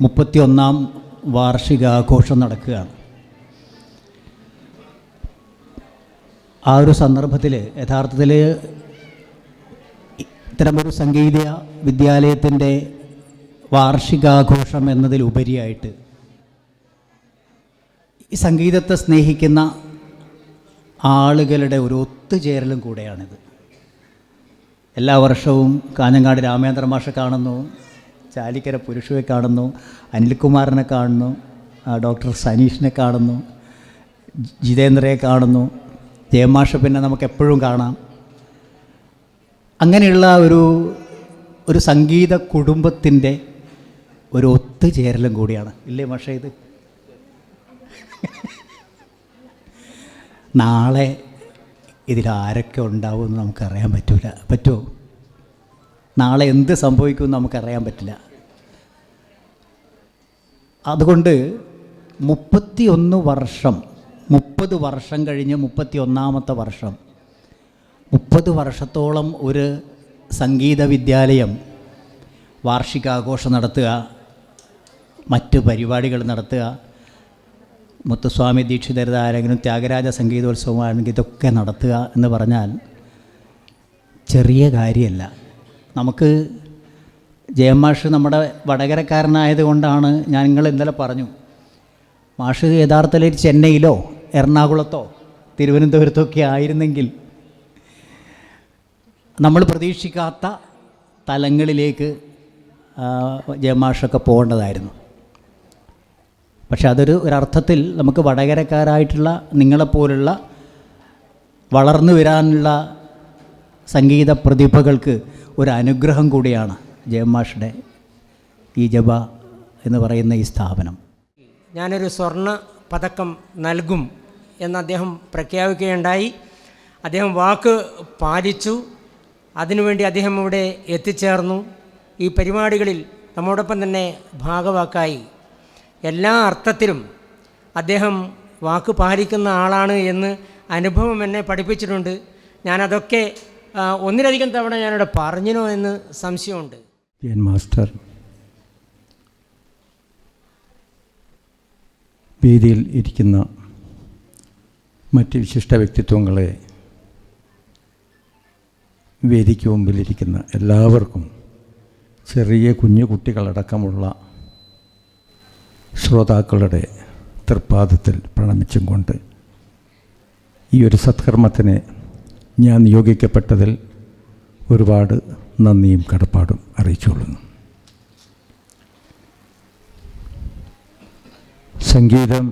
മുപ്പത്തിയൊന്നാം വാർഷികാഘോഷം നടക്കുകയാണ്. ആ ഒരു സന്ദർഭത്തിൽ യഥാർത്ഥത്തിൽ ഇത്തരമൊരു സംഗീത വിദ്യാലയത്തിന്റെ വാർഷികാഘോഷം എന്നതിലുപരിയായിട്ട് ഈ സംഗീതത്തെ സ്നേഹിക്കുന്ന ആളുകളുടെ ഒരു ഒത്തുചേരലും കൂടെയാണിത്. എല്ലാ വർഷവും കാഞ്ഞങ്ങാട് രാമേന്ദ്ര മാഷെ കാണുന്നു ചാലിക്കര പുരുഷുവെ കാണുന്നു അനിൽകുമാറിനെ കാണുന്നു ഡോക്ടർ സനീഷിനെ കാണുന്നു ജിതേന്ദ്രയെ കാണുന്നു ജയമാഷ പിന്നെ നമുക്ക് എപ്പോഴും കാണാം. അങ്ങനെയുള്ള ഒരു ഒരു സംഗീത കുടുംബത്തിന്റെ ഒരു ഒത്തുചേരലും കൂടിയാണ്. ഇല്ലേ മാഷ ഇത്? നാളെ ഇതിൽ ആരൊക്കെ ഉണ്ടാവുമെന്ന് നമുക്കറിയാൻ പറ്റില്ല പറ്റുമോ നാളെ എന്ത് സംഭവിക്കുമെന്ന് നമുക്കറിയാൻ പറ്റില്ല. അതുകൊണ്ട് മുപ്പത്തി ഒന്ന് വർഷം മുപ്പത് വർഷം കഴിഞ്ഞ് മുപ്പത്തി ഒന്നാമത്തെ വർഷം മുപ്പത് വർഷത്തോളം ഒരു സംഗീത വിദ്യാലയം വാർഷികാഘോഷം നടത്തുക മറ്റ് പരിപാടികൾ നടത്തുക മുത്തുസ്വാമി ദീക്ഷിതരുടെ ആരെങ്കിലും ത്യാഗരാജ സംഗീതോത്സവമാണെങ്കിൽ ഇതൊക്കെ നടത്തുക എന്ന് പറഞ്ഞാൽ ചെറിയ കാര്യമല്ല. നമുക്ക് ജയമാഷ് നമ്മുടെ വടകരക്കാരനായതുകൊണ്ടാണ് ഞാൻ നിങ്ങൾ ഇന്നലെ പറഞ്ഞു. മാഷ് യഥാർത്ഥത്തിൽ ചെന്നൈയിലോ എറണാകുളത്തോ തിരുവനന്തപുരത്തോ ഒക്കെ ആയിരുന്നെങ്കിൽ നമ്മൾ പ്രതീക്ഷിക്കാത്ത തലങ്ങളിലേക്ക് ജയമാഷൊക്കെ പോകേണ്ടതായിരുന്നു. പക്ഷെ അതൊരു ഒരർത്ഥത്തിൽ നമുക്ക് വടകരക്കാരായിട്ടുള്ള നിങ്ങളെപ്പോലുള്ള വളർന്നു വരാനുള്ള സംഗീത പ്രതിഭകൾക്ക് ഒരു അനുഗ്രഹം കൂടിയാണ് ജയമാഷുടെ ഈ ജബ എന്ന് പറയുന്ന ഈ സ്ഥാപനം. ഞാനൊരു സ്വർണ പതക്കം നൽകും എന്ന് അദ്ദേഹം പ്രഖ്യാപിക്കുകയുണ്ടായി. അദ്ദേഹം വാക്ക് പാലിച്ചു. അതിനുവേണ്ടി അദ്ദേഹം ഇവിടെ എത്തിച്ചേർന്നു. ഈ പരിപാടികളിൽ നമ്മോടൊപ്പം തന്നെ ഭാഗവാക്കായി എല്ലാ അർത്ഥത്തിലും അദ്ദേഹം വാക്ക് പാലിക്കുന്ന ആളാണ് എന്ന് അനുഭവം എന്നെ പഠിപ്പിച്ചിട്ടുണ്ട്. ഞാനതൊക്കെ ഒന്നിലധികം തവണ ഞാനിവിടെ പറഞ്ഞിനോ എന്ന് സംശയമുണ്ട്. മാസ്റ്റർ വേദിയിൽ ഇരിക്കുന്ന മറ്റ് വിശിഷ്ട വ്യക്തിത്വങ്ങളെ വേദിക്ക് മുമ്പിലിരിക്കുന്ന എല്ലാവർക്കും ചെറിയ കുഞ്ഞു കുട്ടികളടക്കമുള്ള ശ്രോതാക്കളുടെ തൃപ്പാദത്തിൽ പ്രണമിച്ചും കൊണ്ട് ഈ ഒരു സത്കർമ്മത്തിന് ഞാൻ നിയോഗിക്കപ്പെട്ടതിൽ ഒരുപാട് നന്ദിയും കടപ്പാടും അറിയിച്ചുകൊള്ളുന്നു. സംഗീതം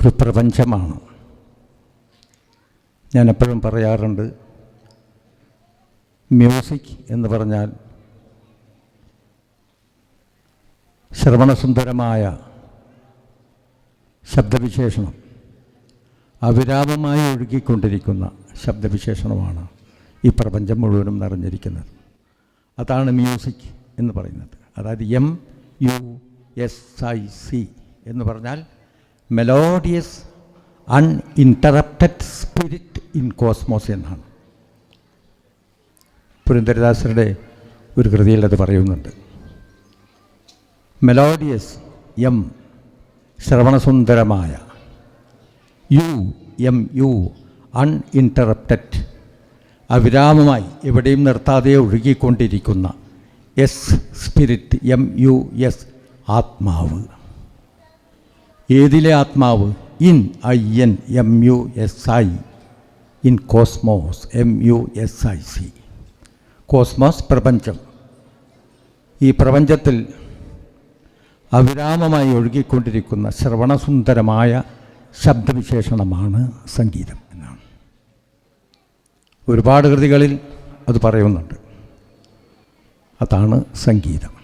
ഒരു പ്രപഞ്ചമാണ്. ഞാൻ എപ്പോഴും പറയാറുണ്ട് മ്യൂസിക് എന്ന് പറഞ്ഞാൽ ശ്രവണസുന്ദരമായ ശബ്ദവിശേഷണം. അവിരാമമായി ഒഴുകിക്കൊണ്ടിരിക്കുന്ന ശബ്ദവിശേഷണമാണ് ഈ പ്രപഞ്ചം മുഴുവനും നിറഞ്ഞിരിക്കുന്നത്. അതാണ് മ്യൂസിക് എന്ന് പറയുന്നത്. അതായത് M U S I C എന്ന് പറഞ്ഞാൽ melodious uninterrupted spirit in cosmos എന്നാണ്. പുരന്ദരദാസരുടെ ഒരു കൃതിയിൽ അത് പറയുന്നുണ്ട്. മെലോഡിയസ് എം ശ്രവണസുന്ദരമായ. യു എം യു അൺഇന്ററപ്റ്റഡ് അവിരാമമായി എവിടെയും നിർത്താതെ ഒഴുകിക്കൊണ്ടിരിക്കുന്ന S spirit M U S ആത്മാവ്. ഏതിലെ ആത്മാവ്? In I N M U S I in cosmos M U S I C cosmos പ്രപഞ്ചം. ഈ പ്രപഞ്ചത്തിൽ അവിരാമമായി ഒഴുകിക്കൊണ്ടിരിക്കുന്ന ശ്രവണസുന്ദരമായ ശബ്ദവിശേഷണമാണ് സംഗീതം എന്നാണ്. ഒരുപാട് കൃതികളിൽ അത് പറയുന്നുണ്ട്. അതാണ് സംഗീതം.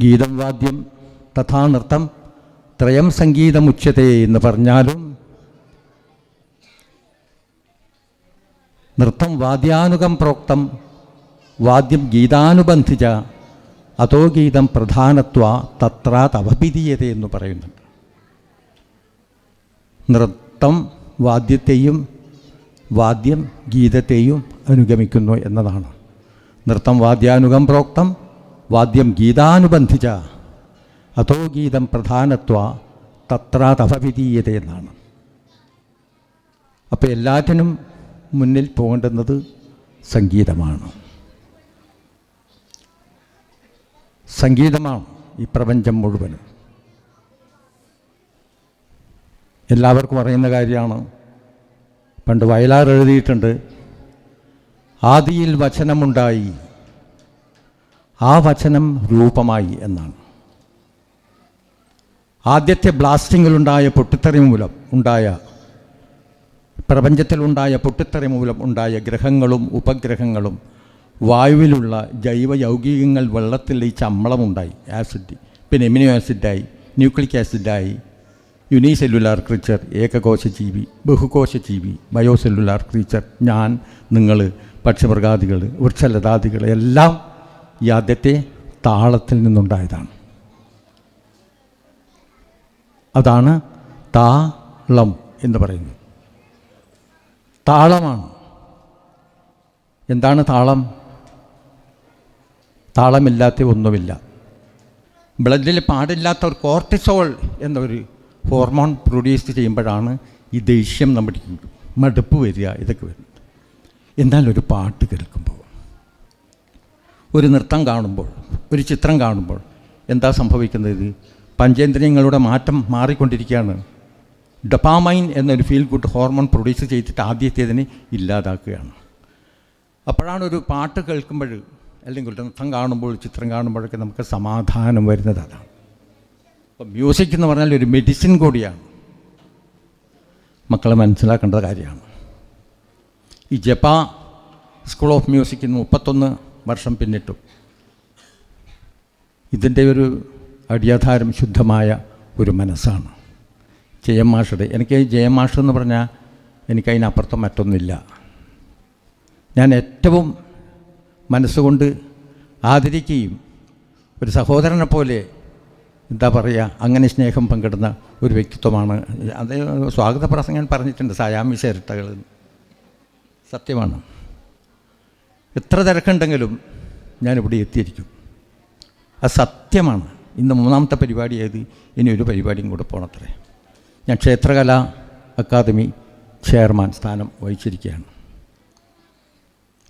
ഗീതം വാദ്യം തഥാ നൃത്തം ത്രയം സംഗീതമുച്ചതേ എന്ന് പറഞ്ഞാലും നൃത്തം വാദ്യാനുകം പ്രോക്തം വാദ്യം ഗീതാനുബന്ധിച്ച അതോ ഗീതം പ്രധാനത്വ തത്രാത് തവപിതീയത എന്ന് പറയുന്നുണ്ട്. നൃത്തം വാദ്യത്തെയും വാദ്യം ഗീതത്തെയും അനുഗമിക്കുന്നു എന്നതാണ്. നൃത്തം വാദ്യാനുഗം പ്രോക്തം വാദ്യം ഗീതാനുബന്ധിച്ച അതോ ഗീതം പ്രധാനത്വ തത്ര തവവിധീയത എന്നാണ്. അപ്പോൾ എല്ലാറ്റിനും മുന്നിൽ പോകേണ്ടുന്നത് സംഗീതമാണ്. സംഗീതമാണ് ഈ പ്രപഞ്ചം മുഴുവനും. എല്ലാവർക്കും അറിയുന്ന കാര്യമാണ്. പണ്ട് വയലാർ എഴുതിയിട്ടുണ്ട് ആദിയിൽ വചനമുണ്ടായി ആ വചനം രൂപമായി എന്നാണ്. ആദ്യത്തെ ബ്ലാസ്റ്റിങ്ങിലുണ്ടായ പൊട്ടിത്തെറി മൂലം ഉണ്ടായ പ്രപഞ്ചത്തിലുണ്ടായ പൊട്ടിത്തെറി മൂലം ഉണ്ടായ ഗ്രഹങ്ങളും ഉപഗ്രഹങ്ങളും വായുവിലുള്ള ജൈവ യൗകികങ്ങൾ വെള്ളത്തിൽ ഈ ചമ്മളമുണ്ടായി ആസിഡ് പിന്നെ എമിനോ ആസിഡായി ന്യൂക്ലിക് ആസിഡായി യുനിസെല്ലുലാർ ക്രീച്ചർ ഏകകോശ ജീവി ബഹുകോശ ജീവി ബയോസെല്ലുലാർ ക്രീച്ചർ ഞാൻ നിങ്ങൾ പക്ഷിമൃഗാദികൾ വൃക്ഷലതാദികൾ എല്ലാം ഈ ആദ്യത്തെ താളത്തിൽ നിന്നുണ്ടായതാണ്. അതാണ് താളം എന്ന് പറയുന്നത്. താളമാണ്. എന്താണ് താളം? താളമില്ലാത്ത ഒന്നുമില്ല. ബ്ലഡിൽ പാടില്ലാത്ത ഒരു കോർട്ടിസോൾ എന്നൊരു ഹോർമോൺ പ്രൊഡ്യൂസ് ചെയ്യുമ്പോഴാണ് ഈ ദേഷ്യം നമ്മുടെ മടുപ്പ് വരിക ഇതൊക്കെ വരുന്നത്. എന്നാൽ ഒരു പാട്ട് കേൾക്കുമ്പോൾ ഒരു നൃത്തം കാണുമ്പോൾ ഒരു ചിത്രം കാണുമ്പോൾ എന്താ സംഭവിക്കുന്നത്? പഞ്ചേന്ദ്രിയങ്ങളുടെ മാറ്റം മാറിക്കൊണ്ടിരിക്കുകയാണ്. ഡൊപ്പാമൈൻ എന്നൊരു ഫീൽ ഗുഡ് ഹോർമോൺ പ്രൊഡ്യൂസ് ചെയ്തിട്ട് ആദ്യത്തേതിനെ ഇല്ലാതാക്കുകയാണ്. അപ്പോഴാണ് ഒരു പാട്ട് കേൾക്കുമ്പോൾ അല്ലെങ്കിൽ നൃത്തം കാണുമ്പോൾ ചിത്രം കാണുമ്പോഴൊക്കെ നമുക്ക് സമാധാനം വരുന്നത് അതാണ്. അപ്പം മ്യൂസിക് എന്ന് പറഞ്ഞാൽ ഒരു മെഡിസിൻ കൂടിയാണ്. മക്കളെ മനസ്സിലാക്കേണ്ട കാര്യമാണ്. ഈ ജപ്പ സ്കൂൾ ഓഫ് മ്യൂസിക്കിന് മുപ്പത്തൊന്ന് വർഷം പിന്നിട്ടു. ഇതിന്റെ ഒരു അടിയാധാരം ശുദ്ധമായ ഒരു മനസ്സാണ്. ജയം മാഷയുടെ എനിക്ക് ജയം മാഷ് പറഞ്ഞാൽ എനിക്കതിനപ്പുറത്ത് മറ്റൊന്നുമില്ല. ഞാൻ ഏറ്റവും മനസ്സുകൊണ്ട് ആദരിക്കുകയും ഒരു സഹോദരനെ പോലെ എന്താ പറയുക അങ്ങനെ സ്നേഹം പങ്കിടുന്ന ഒരു വ്യക്തിത്വമാണ്. അത് സ്വാഗത പ്രസംഗം പറഞ്ഞിട്ടുണ്ട് സായാമി ചേരട്ടകൾ സത്യമാണ്. എത്ര തിരക്കുണ്ടെങ്കിലും ഞാനിവിടെ എത്തിയിരിക്കും. അത് സത്യമാണ്. ഇന്ന് മൂന്നാമത്തെ പരിപാടി ആയത് ഇനി ഒരു പരിപാടിയും കൂടെ പോണത്രേ. ഞാൻ ക്ഷേത്രകലാ അക്കാദമി ചെയർമാൻ സ്ഥാനം വഹിച്ചിരിക്കുകയാണ്.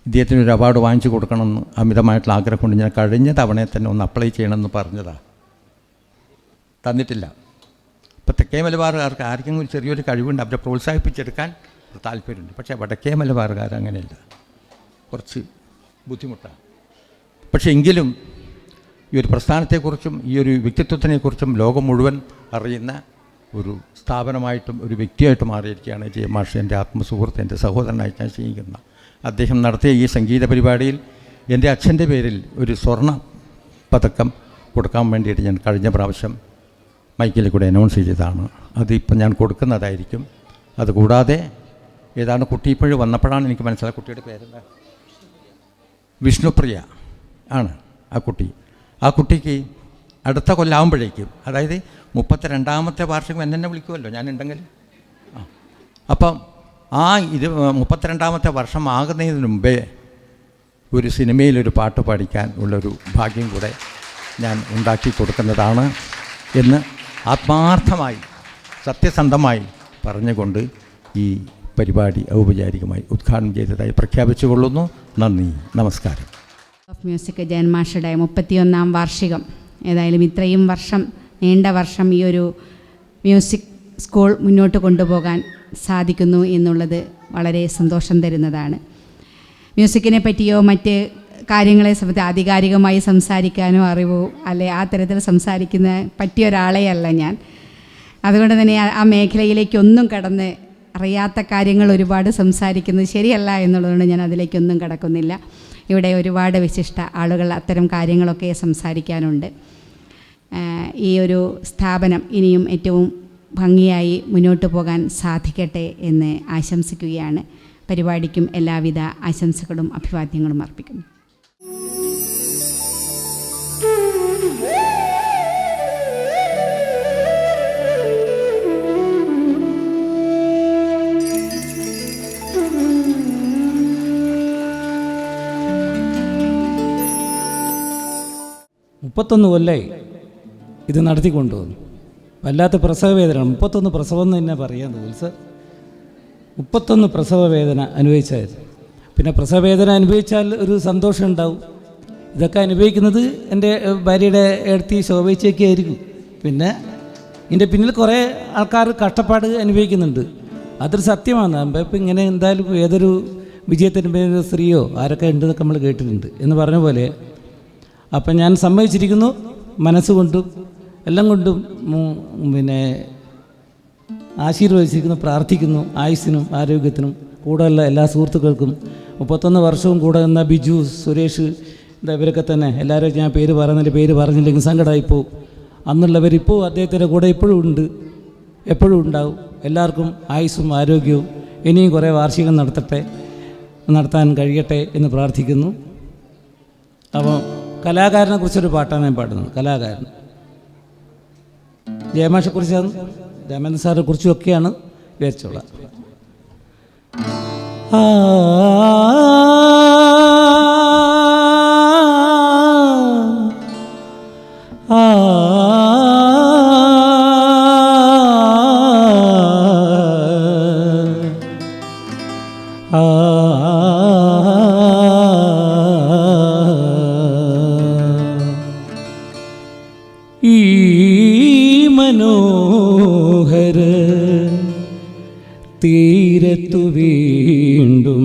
ഇദ്ദേഹത്തിന് ഒരു അവാർഡ് വാങ്ങിച്ചു കൊടുക്കണമെന്ന് അമിതമായിട്ടുള്ള ആഗ്രഹമുണ്ട്. ഞാൻ കഴിഞ്ഞ തവണയെ തന്നെ ഒന്ന് അപ്ലൈ ചെയ്യണമെന്ന് പറഞ്ഞതാ. തന്നിട്ടില്ല. ഇപ്പോൾ തെക്കേ മലബാറുകാർക്ക് ആർക്കെങ്കിലും ഒരു ചെറിയൊരു കഴിവുണ്ട് അവരെ പ്രോത്സാഹിപ്പിച്ചെടുക്കാൻ താല്പര്യമുണ്ട്. പക്ഷേ വടക്കേ മലബാറുകാർ അങ്ങനെയല്ല. കുറച്ച് ബുദ്ധിമുട്ടാണ്. പക്ഷേ എങ്കിലും ഈ ഒരു പ്രസ്ഥാനത്തെക്കുറിച്ചും ഈ ഒരു വ്യക്തിത്വത്തിനെക്കുറിച്ചും ലോകം മുഴുവൻ അറിയുന്ന ഒരു സ്ഥാപനമായിട്ടും ഒരു വ്യക്തിയായിട്ടും മാറിയിരിക്കുകയാണ് ജയ മാഷ് എന്റെ ആത്മസുഹൃത്ത് എന്റെ സഹോദരനായിട്ട് ഞാൻ സ്നേഹിക്കുന്ന അദ്ദേഹം നടത്തിയ ഈ സംഗീത പരിപാടിയിൽ എന്റെ അച്ഛന്റെ പേരിൽ ഒരു സ്വർണ പതക്കം കൊടുക്കാൻ വേണ്ടിയിട്ട് ഞാൻ കഴിഞ്ഞ പ്രാവശ്യം മൈക്കിൽ കൂടെ അനൗൺസ് ചെയ്തതാണ്. അതിപ്പം ഞാൻ കൊടുക്കുന്നതായിരിക്കും. അതുകൂടാതെ ഏതാണ് കുട്ടി ഇപ്പോഴും വന്നപ്പോഴാണ് എനിക്ക് മനസ്സിലായ കുട്ടിയുടെ പേരെന്താ? വിഷ്ണുപ്രിയ ആണ് ആ കുട്ടി. ആ കുട്ടിക്ക് അടുത്ത കൊല്ലാവുമ്പോഴേക്കും അതായത് മുപ്പത്തി രണ്ടാമത്തെ വാർഷികം എന്നെ വിളിക്കുമല്ലോ ഞാനുണ്ടെങ്കിൽ. ആ. അപ്പം ആ ഇത് മുപ്പത്തിരണ്ടാമത്തെ വർഷം ആകുന്നതിന് മുമ്പേ ഒരു സിനിമയിലൊരു പാട്ട് പാടിക്കാൻ ഉള്ളൊരു ഭാഗ്യം കൂടെ ഞാൻ ഉണ്ടാക്കി കൊടുക്കുന്നതാണ് എന്ന് ആത്മാർത്ഥമായി സത്യസന്ധമായി പറഞ്ഞുകൊണ്ട് ഈ പരിപാടി ഔപചാരികമായി ഉദ്ഘാടനം ചെയ്തതായി പ്രഖ്യാപിച്ചുകൊള്ളുന്നു നന്ദി നമസ്കാരം. ഓഫ് മ്യൂസിക് ജയൻ മാഷയുടെ മുപ്പത്തിയൊന്നാം വാർഷികം. ഏതായാലും ഇത്രയും വർഷം നീണ്ട വർഷം ഈ ഒരു മ്യൂസിക് സ്കൂൾ മുന്നോട്ട് കൊണ്ടുപോകാൻ സാധിക്കുന്നു എന്നുള്ളത് വളരെ സന്തോഷം തരുന്നതാണ്. മ്യൂസിക്കിനെ പറ്റിയോ മറ്റ് കാര്യങ്ങളെ സംബന്ധിച്ച് ആധികാരികമായി സംസാരിക്കാനോ അറിവോ അല്ലെ ആ തരത്തിൽ സംസാരിക്കുന്ന പറ്റിയ ഒരാളെയല്ല ഞാൻ. അതുകൊണ്ട് തന്നെ ആ- മേഖലയിലേക്കൊന്നും കടന്ന് അറിയാത്ത കാര്യങ്ങൾ ഒരുപാട് സംസാരിക്കുന്നത് ശരിയല്ല എന്നുള്ളതുകൊണ്ട് ഞാൻ അതിലേക്കൊന്നും കടക്കുന്നില്ല. ഇവിടെ ഒരുപാട് വിശിഷ്ട ആളുകൾ അത്തരം കാര്യങ്ങളൊക്കെ സംസാരിക്കാനുണ്ട്. ഈ ഒരു സ്ഥാപനം ഇനിയും ഏറ്റവും ഭംഗിയായി മുന്നോട്ട് പോകാൻ സാധിക്കട്ടെ എന്ന് ആശംസിക്കുകയാണ്. പരിപാടിക്കും എല്ലാവിധ ആശംസകളും അഭിവാദ്യങ്ങളും അർപ്പിക്കുന്നു. മുപ്പത്തൊന്ന് കൊല്ലായി ഇത് നടത്തിക്കൊണ്ടുവന്നു? വല്ലാത്ത പ്രസവ വേദന മുപ്പത്തൊന്ന് പ്രസവം എന്ന് തന്നെ പറയാൻ സർ മുപ്പത്തൊന്ന് പ്രസവ വേദന അനുഭവിച്ചായിരുന്നു പിന്നെ പ്രസവ വേദന അനുഭവിച്ചാൽ ഒരു സന്തോഷം ഉണ്ടാവും. ഇതൊക്കെ അനുഭവിക്കുന്നത് എന്റെ ഭാര്യയുടെ എടുത്തി ശോഭിച്ചൊക്കെ ആയിരിക്കും. പിന്നെ ഇതിന്റെ പിന്നിൽ കുറേ ആൾക്കാർ കഷ്ടപ്പാട് അനുഭവിക്കുന്നുണ്ട്. അതൊരു സത്യമാണ്. ഇപ്പം ഇങ്ങനെ എന്തായാലും ഏതൊരു വിജയത്തിന് സ്ത്രീയോ ആരൊക്കെ ഉണ്ടെന്നൊക്കെ നമ്മൾ കേട്ടിട്ടുണ്ട് എന്ന് പറഞ്ഞ പോലെ. അപ്പം ഞാൻ സമ്മതിച്ചിരിക്കുന്നു. മനസ്സുകൊണ്ടും എല്ലാം കൊണ്ടും പിന്നെ ആശീർവദിച്ചിരിക്കുന്നു പ്രാർത്ഥിക്കുന്നു ആയുസ്സിനും ആരോഗ്യത്തിനും കൂടെയുള്ള എല്ലാ സുഹൃത്തുക്കൾക്കും. മുപ്പത്തൊന്ന് വർഷവും കൂടെ നിന്ന ബിജു സുരേഷ് എന്താ ഇവരൊക്കെ തന്നെ. എല്ലാവരും ഞാൻ പേര് പറയുന്നതിന്റെ പേര് പറഞ്ഞില്ലെങ്കിൽ സങ്കടമായിപ്പോവും അന്നുള്ളവരിപ്പോൾ അദ്ദേഹത്തിന്റെ കൂടെ ഇപ്പോഴും ഉണ്ട് എപ്പോഴും ഉണ്ടാവും. എല്ലാവർക്കും ആയുസ്സും ആരോഗ്യവും ഇനിയും കുറേ വാർഷികം നടത്തട്ടെ നടത്താൻ കഴിയട്ടെ എന്ന് പ്രാർത്ഥിക്കുന്നു. അപ്പോൾ കലാകാരനെ കുറിച്ചൊരു പാട്ടാണ് ഞാൻ പാടുന്നത് കലാകാരൻ. ജയമാഷെ കുറിച്ചാണ് ജയമേന്ദ്ര സാറിനെ കുറിച്ചും ഒക്കെയാണ് വിചാരിച്ചോളാം ആ ആ മനോഹര തീരത്തു വീണ്ടും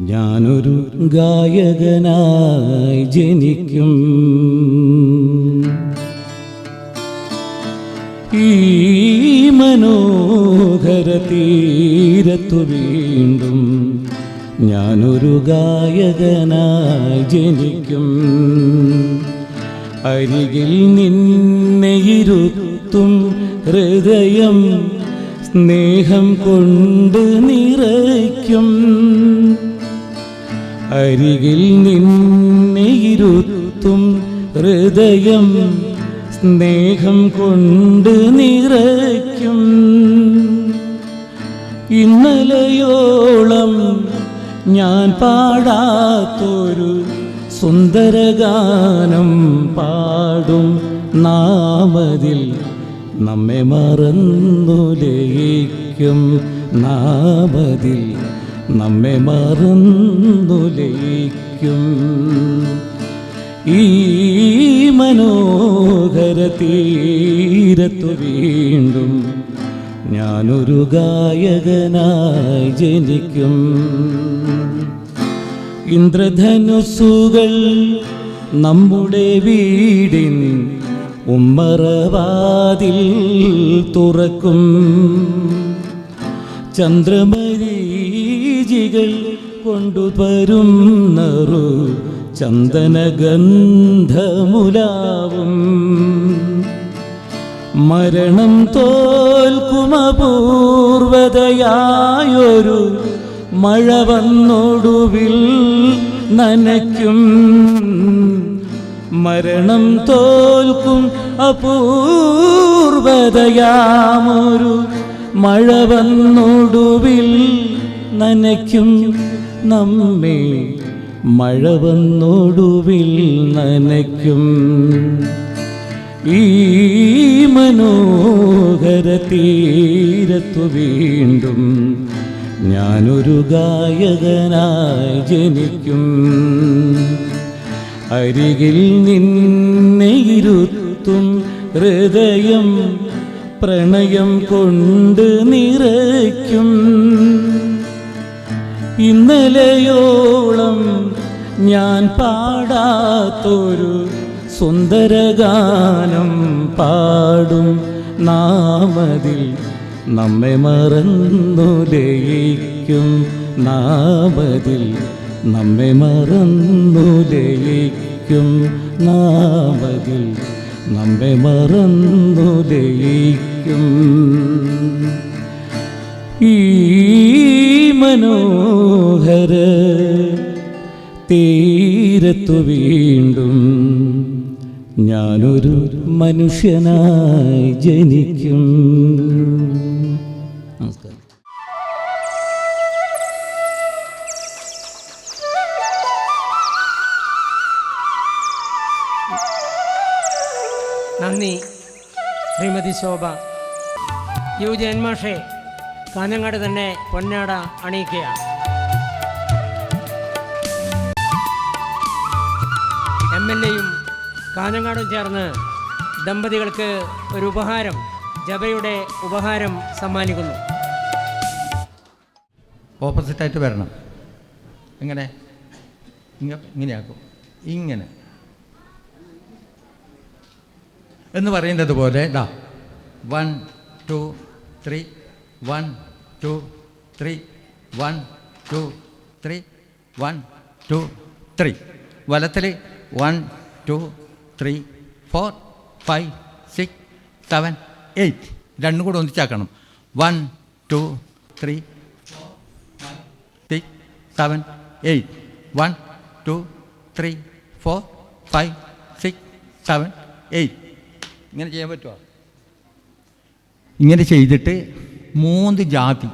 ഞാനൊരു ഗായകനായി ജനിക്കും. ഈ മനോഹര തീരത്തു വീണ്ടും ഞാനൊരു ഗായകനായി ജനിക്കും. അരികിൽ നിന്നെയിരുത്തും ഹൃദയം സ്നേഹം കൊണ്ട് നിറയ്ക്കും. അരികിൽ നിന്നെ ഇരുത്തും ഹൃദയം സ്നേഹം കൊണ്ട് നിറയ്ക്കും. ഇന്നലെയോളം ഞാൻ പാടാത്തൊരു സുന്ദരഗാനം പാടും. നാമതിൽ നമ്മെ മറന്നു ലയിക്കും. നാമതിൽ നമ്മെ മറന്നു ലയിക്കും. ഈ മനോഹര തീരത്തു വീണ്ടും ഞാനൊരു ഗായകനായി ജനിക്കും. ഇന്ദ്രധനുസുകൾ നമ്മുടെ വീടിൻ ഉമ്മറവാതിൽ തുറക്കും. ചന്ദ്രമരീചികൾ കൊണ്ടുവരും നറു ചന്ദനഗന്ധമുലാവും. മരണം തോൽക്കുമപൂർവതയായൊരു മഴ വന്നൊടുവിൽ നനയ്ക്കും. മരണം തോൽക്കും അപൂർവതയാമൊരു മഴ വന്നൊടുവിൽ നനയ്ക്കും നമ്മെ. മഴ വന്നൊടുവിൽ നനയ്ക്കും ഈ മനോഹര തീരത്തു വീണ്ടും ഞാനൊരു ഗായകനായി ജനിക്കും. അരികിൽ നിന്നെയിരുത്തും ഹൃദയം പ്രണയം കൊണ്ട് നിറയ്ക്കും. ഇന്നലെയോളം ഞാൻ പാടാത്തൊരു സുന്ദരഗാനം പാടും. നാമതിൽ നമ്മെ മറന്നു ലയിക്കും. നാമതിൽ നമ്മെ മറന്നു ലയിക്കും നാമതിൽ നമ്മെ മറന്നു ലയിക്കും. ഈ മനോഹര തീരത്തു വീണ്ടും ഞാനൊരു മനുഷ്യനായി ജനിക്കും. ശോഭ യു ജന്മാഷെ കാഞ്ഞങ്ങാട് തന്നെ പൊന്നാട അണിയിക്കുകയാണ്. എം എൽ എയും കാഞ്ഞങ്ങാടും ചേർന്ന് ദമ്പതികൾക്ക് ഒരു ഉപഹാരം ജബയുടെ ഉപഹാരം സമ്മാനിക്കുന്നു. ഓപ്പോസിറ്റായിട്ട് വരണം. എങ്ങനെ? ഇങ്ങ ഇങ്ങനെയാക്കും. ഇങ്ങനെ. എന്ന് പറയുന്നത് പോലെ ഇതാ one two three one two three one two three one two three. വലത്തിൽ one two three four five six seven eight. രണ്ടും കൂടെ ഒന്നിച്ചാക്കണം. One two three six seven eight. One two three four five six seven eight. ഇങ്ങനെ ചെയ്യാൻ പറ്റുമോ ഇങ്ങനെ ചെയ്തിട്ട് മൂന്ന് ജാതി.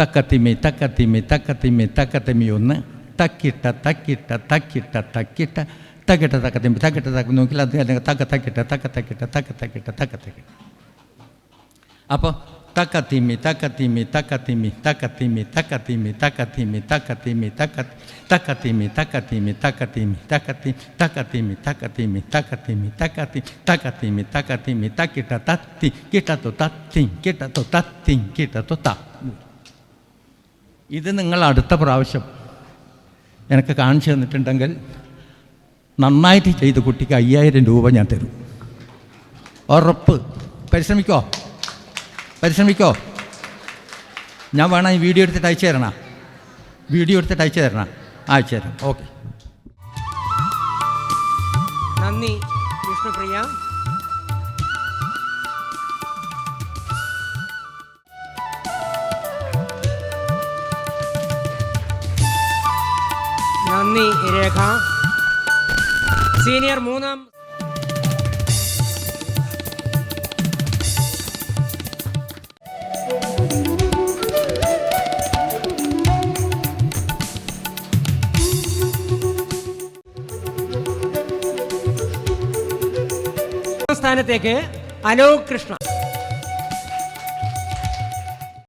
തക്കത്തിമ്മി തക്കത്തിമ്മി തക്കത്തിമ്മി തക്കത്തിമ്മി ഒന്ന്. തക്കിട്ട തക്കിട്ട തക്കിട്ട തക്കിട്ട. തക്കിട്ട തക്കത്തിമ്മി തക്കിട്ട തക്ക നോക്കില്ല അത് അല്ലെങ്കിൽ തക്ക തക്കിട്ട തക്ക തക്കിട്ട തക്ക തക്കിട്ട തക്ക തക്കിട്ട. അപ്പോൾ തക്കത്തിമ്മി തക്കത്തിമ്മി തക്കത്തിമ്മി തക്കത്തിമ്മി തക്കത്തിമ്മി തക്കത്തിമ്മി തക്കത്തിമ്മി തക്ക തക്കത്തിമ്മി തക്കത്തിമ്മി തക്കത്തിമ്മി തക്കത്തി തക്കത്തിമ്മി തക്കത്തിമ്മി തക്കത്തിമ്മി തക്കത്തി തക്കത്തിമ്മി തക്കത്തിമ്മി തക്കിട്ട തത്തി കിട്ടത്തു തത്തി കിട്ടത്തു തത്തി കിട്ടത്തു ത ഇത് നിങ്ങൾ അടുത്ത പ്രാവശ്യം എനിക്ക് കാണിച്ചു തന്നിട്ടുണ്ടെങ്കിൽ നന്നായിട്ട് ചെയ്ത് കുട്ടിക്ക് അയ്യായിരം രൂപ ഞാൻ തരും ഉറപ്പ് പരിശ്രമിക്കോ പരിശ്രമിക്കോ? ഞാൻ വേണം ഈ വീഡിയോ എടുത്തിട്ട് അയച്ചു തരണ. വീഡിയോ എടുത്തിട്ട് അയച്ചു തരണ. അയച്ചു തരാം. ഓക്കെ. നന്ദി വിഷ്ണുപ്രിയ. നന്ദി രേഖ. സീനിയർ മൂന്നാം സ്ഥാനത്തേക്ക് അലോക് കൃഷ്ണ.